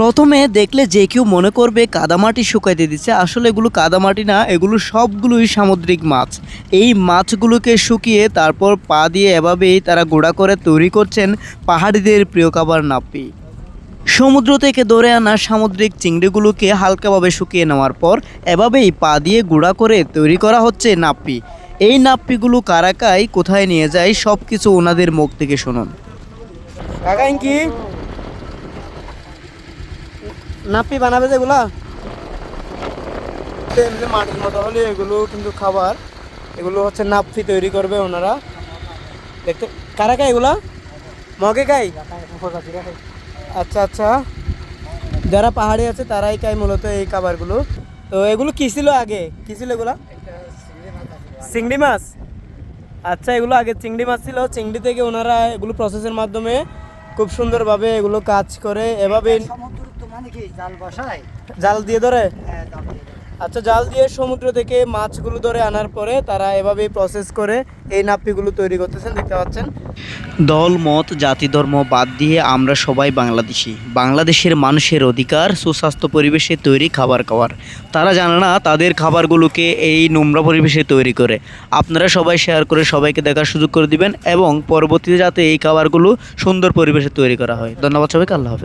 প্রথমে দেখলে যে কেউ মনে করবে কাদামাটি শুকাইতে দিচ্ছে। আসলে এগুলো কাদামাটি না, এগুলো সবগুলোই সামুদ্রিক মাছ। এই মাছগুলোকে শুকিয়ে তারপর পা দিয়ে এভাবেই তারা গুঁড়া করে তৈরি করছেন পাহাড়িদের প্রিয় খাবার নাপ্পি। সমুদ্র থেকে ধরে আনা সামুদ্রিক চিংড়িগুলোকে হালকাভাবে শুকিয়ে নেওয়ার পর এভাবেই পা দিয়ে গুঁড়া করে তৈরি করা হচ্ছে নাপ্পি। এই নাপ্পিগুলো কারাকায় কোথায় নিয়ে যায় সব কিছু ওনাদের মুখ থেকে শুনুন। কি? নাপ্পি বানাবে যেগুলা মাটির মতো হলে এগুলো কিন্তু খাবার, এগুলো হচ্ছে নাপ্পি তৈরি করবে ওনারা। দেখতে, কারা খায় এগুলা? মগে খাই আচ্ছা আচ্ছা। যারা পাহাড়ি আছে তারাই খায় মূলত এই খাবারগুলো। তো এগুলো কি ছিল আগে? কি ছিল এগুলা? চিংড়ি মাছ। আচ্ছা এগুলো আগে চিংড়ি মাছ ছিল। চিংড়ি থেকে ওনারা এগুলো প্রসেসের মাধ্যমে খুব সুন্দরভাবে এগুলো কাজ করে। এভাবে জাল বসায়? জাল দিয়ে ধরে? হ্যাঁ, জাল দিয়ে দেয়। আচ্ছা জাল দিয়ে সমুদ্র থেকে মাছগুলো ধরে আনার পরে তারা এভাবেই প্রসেস করে এই নাপ্পিগুলো তৈরি করতেছেন দেখতে পাচ্ছেন। দল মত জাতি ধর্ম বাদ দিয়ে আমরা সবাই বাংলাদেশি। বাংলাদেশের মানুষের অধিকার সুস্বাস্থ্য পরিবেশে তৈরি খাবার খাওয়ার। তারা জানে না তাদের খাবারগুলোকে এই নোংরা পরিবেশে তৈরি করে। আপনারা সবাই শেয়ার করে সবাইকে দেখার সুযোগ করে দিবেন এবং পরবর্তীতে যাতে এই খাবারগুলো সুন্দর পরিবেশে তৈরি করা হয়। ধন্যবাদ সবাইকে আল্লাহ হাফেজ।